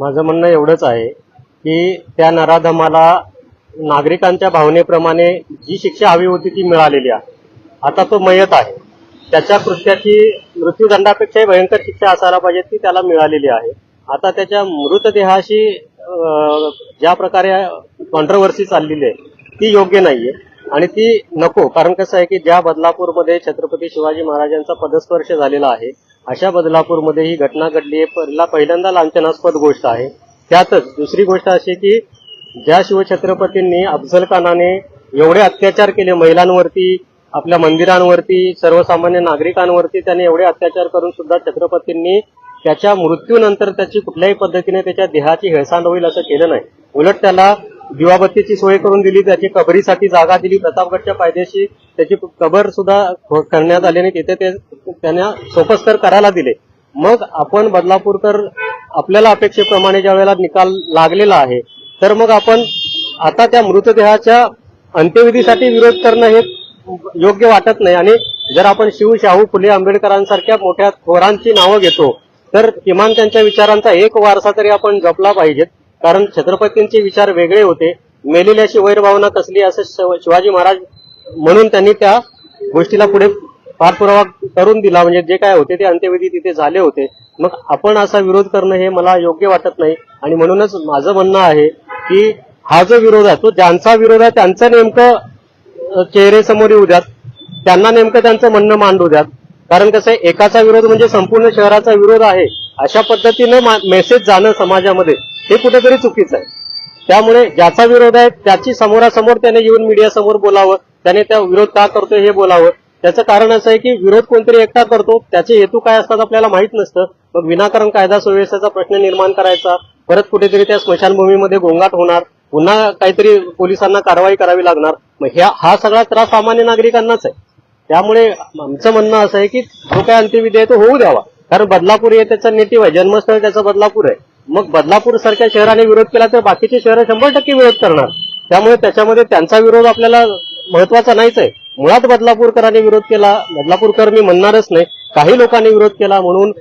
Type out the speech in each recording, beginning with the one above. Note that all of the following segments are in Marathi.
माझं म्हणणं एवढंच आहे की त्या नराधमाला नागरिकांच्या भावनेप्रमाणे जी शिक्षा हवी होती ती मिळालेली आहे. आता तो मयत आहे. त्याच्या कृत्याची मृत्यूदंडापेक्षाही भयंकर शिक्षा असायला पाहिजे ती त्याला मिळालेली आहे. आता त्याच्या मृतदेहाशी ज्या प्रकारे कॉन्ट्रवर्सी चाललेली आहे ती योग्य नाहीये. आणि ती नको. कारण कसं आहे की ज्या बदलापूरमध्ये छत्रपती शिवाजी महाराजांचा पदस्पर्श झालेला आहे अशा बदलापूरमध्ये ही घटना घडली आहे. पहिला पहिल्यांदा लांछनास्पद गोष्ट आहे. त्यातच दुसरी गोष्ट अशी की ज्या शिवछत्रपतींनी अफजल खानाने एवढे अत्याचार केले महिलांवरती आपल्या मंदिरांवरती सर्वसामान्य नागरिकांवरती त्याने एवढे अत्याचार करून सुद्धा छत्रपतींनी त्याच्या मृत्यूनंतर त्याची कुठल्याही पद्धतीने त्याच्या देहाची हेळसांड होईल असं केलं नाही. उलट त्याला दिवाबत्तीची सोय करून दिली त्याची कबरीसाठी जागा दिली प्रतापगडच्या पायद्याशी त्याची कबर सुद्धा करण्यात आली आणि तिथे ते त्यांना सोपस्कर करायला दिले. मग आपण बदलापूरकर आपल्याला अपेक्षेप्रमाणे ज्या वेळेला निकाल लागलेला आहे तर मग आपण आता त्या मृतदेहाच्या अंत्यविधीसाठी विरोध करणं हे योग्य वाटत नाही. आणि जर आपण शिव शाहू फुले आंबेडकरांसारख्या मोठ्या थोरांची नावं घेतो तर किमान त्यांच्या विचारांचा एक वारसा तरी आपण जपला पाहिजेत. कारण छत्रपतींचे विचार वेगळे होते. मेलेल्याची वैरभावना कसली असं शिवाजी महाराज म्हणून त्यांनी त्या गोष्टीला पुढे पाठपुरावा करून दिला. म्हणजे जे काय होते ते अंत्यविधी तिथे झाले होते. मग आपण असा विरोध करणं हे मला योग्य वाटत नाही. आणि म्हणूनच माझं म्हणणं आहे की हा जो विरोध आहे तो ज्यांचा विरोध आहे त्यांचं नेमकं चेहरे चेहरेसमोर येऊ द्यात. त्यांना नेमकं त्यांचं म्हणणं मांडू द्यात. कारण कसं आहे एकाचा विरोध म्हणजे संपूर्ण शहराचा विरोध आहे. अशा पद्धतीनं मेसेज जाणं समाजामध्ये हे कुठेतरी चुकीचं आहे. त्यामुळे ज्याचा विरोध आहे त्याची समोरासमोर त्याने येऊन मीडिया समोर बोलावं त्याने त्या विरोध का करतोय हे बोलावं. त्याचं कारण असं आहे की विरोध कोणतरी एकटा करतो त्याचे हेतू काय असतात आपल्याला माहीत नसतं. मग विनाकारण कायदा सुव्यवस्थेचा प्रश्न निर्माण करायचा परत कुठेतरी त्या स्मशानभूमीमध्ये गोंगाट होणार पुन्हा काहीतरी पोलिसांना कारवाई करावी लागणार. मग ह्या हा सगळा त्रास सामान्य नागरिकांनाच आहे. त्यामुळे आमचं म्हणणं असं आहे की जो काय अंत्यविधी आहे तो होऊ द्यावा. कारण बदलापूर हे त्याचा नेटिव्ह आहे जन्मस्थळ त्याचं बदलापूर आहे. मग बदलापूर सारख्या शहराने विरोध केला तर बाकीचे शहरं शंभर टक्के विरोध करणार. त्यामुळे त्याच्यामध्ये त्यांचा विरोध आपल्याला महत्त्वाचा नाहीच आहे. मुळात बदलापूरकरांनी विरोध केला बदलापूरकर मी म्हणणारच नाही. काही लोकांनी विरोध केला म्हणून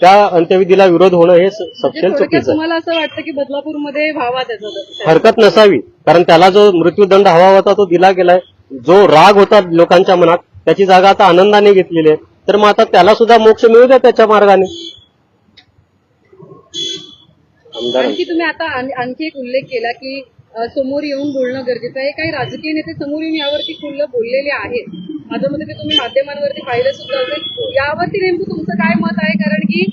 त्या अंत्यविधीला विरोध होणं हे म्हणजे सपशेल थोडक्यात चुकीचं आहे. तुम्हाला असं वाटतं की बदलापूरमध्ये व्हावा त्याचा हरकत नसावी कारण त्याला जो मृत्यूदंड हवा होता तो दिला गेलाय. जो राग होता लोकांच्या मनात त्याची जागा आता आनंदाने घेतलेली आहे. तर मग आता त्याला सुद्धा मोक्ष मिळू द्या त्याच्या मार्गाने. आणखी तुम्ही आता आण- आणखी एक उल्लेख केला की समोर येऊन बोलणं गरजेचं आहे. काही राजकीय नेते समोर येऊन यावरती खुल्लं बोललेले आहेत. माझ्या मते ते तुम्ही माध्यमांवरती पाहिलं सुद्धा असेल. यावरती नेमकं तुमचं काय मत आहे? कारण की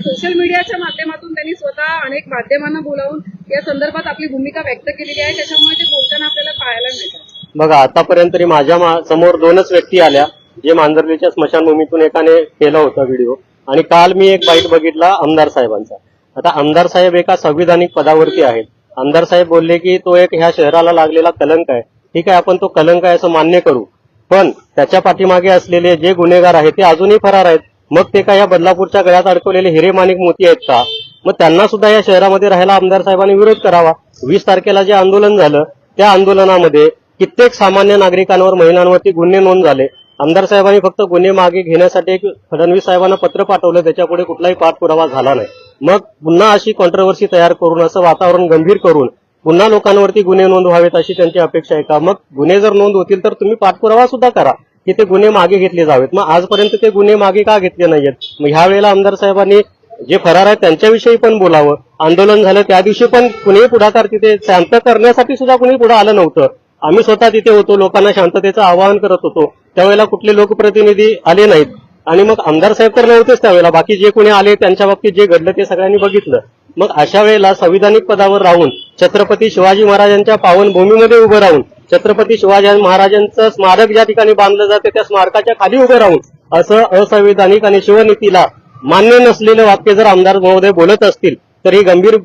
सोशल मीडियाच्या माध्यमातून त्यांनी स्वतः अनेक माध्यमांना बोलावून या संदर्भात आपली भूमिका व्यक्त केलेली आहे. त्याच्यामुळे ते बोलताना आपल्याला पाहायला मिळतात बघा आतापर्यंत तरी माझ्यासमोर दोनच व्यक्ती आल्या. जे मांजरलीच्या स्मशानभूमीतून एकाने केला होता व्हिडिओ. आणि काल मी एक बाईट बघितला आमदार साहेबांचा. आता आमदार साहेब एका संविधानिक पदावरती आहेत. आमदार साहेब बोलले की तो एक ह्या शहराला लागलेला कलंक आहे. ठीक आहे आपण तो कलंक आहे असं मान्य करू. पण त्याच्या पाठीमागे असलेले जे गुन्हेगार आहेत ते अजूनही फरार आहेत. मग ते काय या बदलापूरच्या गळ्यात अडकवलेले हिरे माणिक मोती आहेत का? मग त्यांना सुद्धा या शहरामध्ये राहायला आमदार साहेबांनी विरोध करावा. वीस तारखेला जे आंदोलन झालं त्या आंदोलनामध्ये कित्येक सामान्य नागरिकांवर महिलांवरती गुन्हे नोंद झाले. आमदार साहेबांनी फक्त गुन्हे मागे घेण्यासाठी एक फडणवीस साहेबांना पत्र पाठवलं त्याच्यापुढे कुठलाही पाठपुरावा झाला नाही. मग पुन्हा अशी कॉन्ट्रोवर्सी तयार करून असं वातावरण गंभीर करून पुन्हा लोकांवरती गुन्हे नोंद व्हावेत अशी त्यांची अपेक्षा आहे का? मग गुन्हे जर नोंद होतील तर तुम्ही पाठपुरावा सुद्धा करा की ते गुन्हे मागे घेतले जावेत. मग आजपर्यंत ते गुन्हे मागे का घेतले नाहीयेत? मग ह्या वेळेला आमदार साहेबांनी जे फरार आहेत त्यांच्याविषयी पण बोलावं. आंदोलन झालं त्या दिवशी पण कुणीही पुढाकार तिथे शांत करण्यासाठी सुद्धा कुणी पुढे आलं नव्हतं. आम्ही स्वतः तिथे होतो लोकांना शांततेचं आवाहन करत होतो. त्यावेळेला कुठले लोकप्रतिनिधी आले नाहीत. आणि मग आमदार साहेब तर नव्हतेच त्यावेळेला. बाकी जे कोणी आले त्यांच्या बाबतीत जे घडलं ते सगळ्यांनी बघितलं. मग अशा वेळेला संविधानिक पदावर राहून छत्रपती शिवाजी महाराजांच्या पावनभूमीमध्ये उभं राहून छत्रपती शिवाजी महाराजांचं स्मारक ज्या ठिकाणी बांधलं जाते त्या स्मारकाच्या खाली उभं राहून असं असंविधानिक आणि शिवनीतीला मान्य नसलेलं वाक्य जर आमदार महोदय बोलत असतील तर ही गंभीर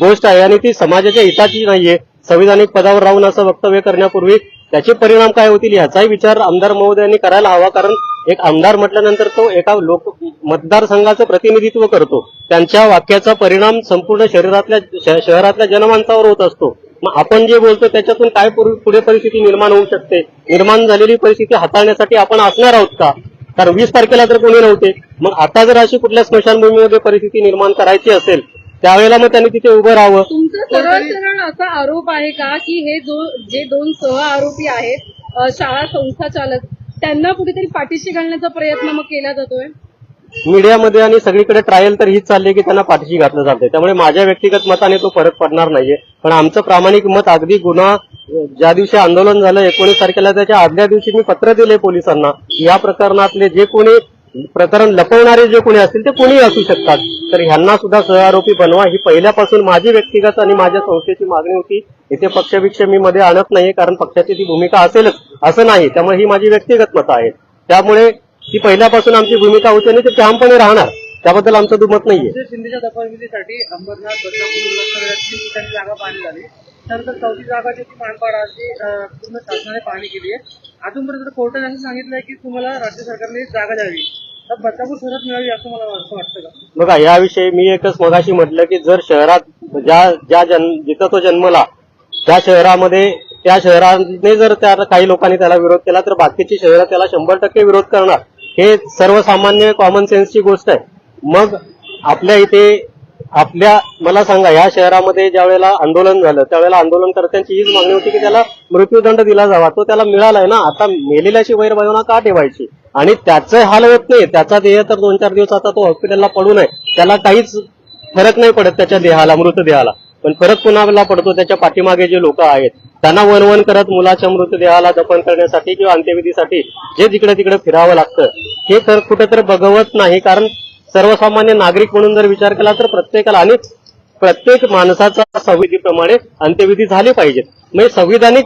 गोष्ट आहे आणि ती समाजाच्या हिताची नाहीये. संविधानिक पदावर राहून असं वक्तव्य करण्यापूर्वी त्याचे परिणाम काय होतील याचाही विचार आमदार महोदयांनी करायला हवा कारण एक आमदार म्हटल्यानंतर तो एका लोक मतदारसंघाचं प्रतिनिधित्व करतो. त्यांच्या वाक्याचा परिणाम संपूर्ण शरीरातल्या शहरातल्या जनमानसावर होत असतो. मग आपण जे बोलतो त्याच्यातून काय पुढे पुढे परिस्थिती निर्माण होऊ शकते? निर्माण झालेली परिस्थिती हाताळण्यासाठी आपण असणार आहोत का? कारण वीस तारखेला तर कोणी नव्हते. मग आता जर अशी कुठल्या स्मशानभूमीमध्ये परिस्थिती निर्माण करायची असेल त्यावेळेला मग त्यांनी तिथे उभं राहावं. तुमचा सरळ सरळ असा आरोप आहे का की हे जो जे दोन सह आरोपी आहेत अ, शाळा संस्था चालक त्यांना कुठेतरी पाठीशी घालण्याचा प्रयत्न मग केला जातोय? मीडियामध्ये आणि सगळीकडे ट्रायल तर हीच चालली की त्यांना पाठीशी घातलं जाते त्यामुळे माझ्या व्यक्तिगत मताने तो फरक पडणार नाहीये. पण आमचं प्रामाणिक मत अगदी गुन्हा अं, ज्या दिवशी आंदोलन झालं एकोणीस तारखेला त्याच्या आदल्या दिवशी मी पत्र दिले पोलिसांना. या प्रकरणातले जे कोणी म्हणजे प्रकरण लपवणारे जे कोणी असतील ते कोणीही असू शकतात. तर ह्यांना सुद्धा सहआरोपी बनवा. ही पहिल्यापासून माझी व्यक्तिगत आणि माझ्या संस्थेची मागणी होती. इथे पक्षभिक्ष मी मध्ये आणत नाही कारण पक्षाची ती भूमिका असेलच असं नाही. त्यामुळे ही माझी व्यक्तिगत मतं आहेत. त्यामुळे ती पहिल्यापासून आमची भूमिका होती आणि ते ठामपणे राहणार. त्याबद्दल आमचं दुमत नाहीये. शिंदेच्या दखलगिरीसाठी अंबरनाथ बदलापूर जागा पाणी झाली. तर चौथी जागा जी ती मानपाडाची पूर्ण शासनाने पाहणी केली आहे. अजूनपर्यंत कोर्टाने असं सांगितलंय की तुम्हाला राज्य सरकारने जागा द्यावी. तर बदलापूर शहरात मिळावी असं मला असं वाटतं का? बघा याविषयी मी एकच मगाशी म्हटलं की जर शहरात ज्या ज्या जन्म जिथं तो जन्मला त्या शहरामध्ये त्या शहराने जर त्या काही लोकांनी त्याला विरोध केला तर बाकीची शहरं त्याला शंभर टक्के विरोध करणार. हे सर्वसामान्य कॉमन सेन्सची गोष्ट आहे. मग आपल्या इथे आपल्या मला सांगा या शहरामध्ये ज्या वेळेला आंदोलन झालं त्यावेळेला आंदोलनकर्त्यांची हीच मागणी होती की त्याला मृत्यूदंड दिला जावा. तो त्याला मिळालाय ना? आता मेलेल्याची वैरभावना का ठेवायची? आणि त्याचं हाल होत नाही. त्याचा देह तर दोन चार दिवस आता तो हॉस्पिटलला पडू नये. त्याला काहीच फरक नाही पडत त्याच्या देहाला मृतदेहाला पण फरक कुणाला पडतो? त्याच्या पाठीमागे जे लोक आहेत त्यांना वनवन करत मुलाच्या मृतदेहाला दफन करण्यासाठी किंवा अंत्यविधीसाठी जे जिकडे तिकडे फिरावं लागतं हे तर कुठेतरी बघवत नाही. कारण सर्वसामान्य नागरिक म्हणून जर विचार केला तर प्रत्येकाला आणि प्रत्येक माणसाचा संविधीप्रमाणे अंत्यविधी झाले पाहिजेत. म्हणजे संविधानिक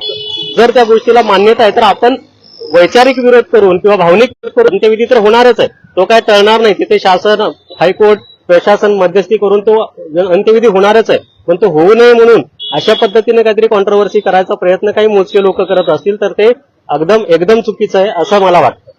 जर त्या गोष्टीला मान्यता आहे तर आपण वैचारिक विरोध करून किंवा भावनिक विरोध करून अंत्यविधी तर होणारच आहे. तो काय टळणार नाही. तिथे शासन हायकोर्ट प्रशासन मध्यस्थी करून तो अंत्यविधी होणारच आहे. पण तो होऊ नये म्हणून अशा पद्धतीने काहीतरी कॉन्ट्रोवर्सी करायचा प्रयत्न काही मोजके लोक करत असतील तर ते एकदम एकदम चुकीचं आहे असं मला वाटतं.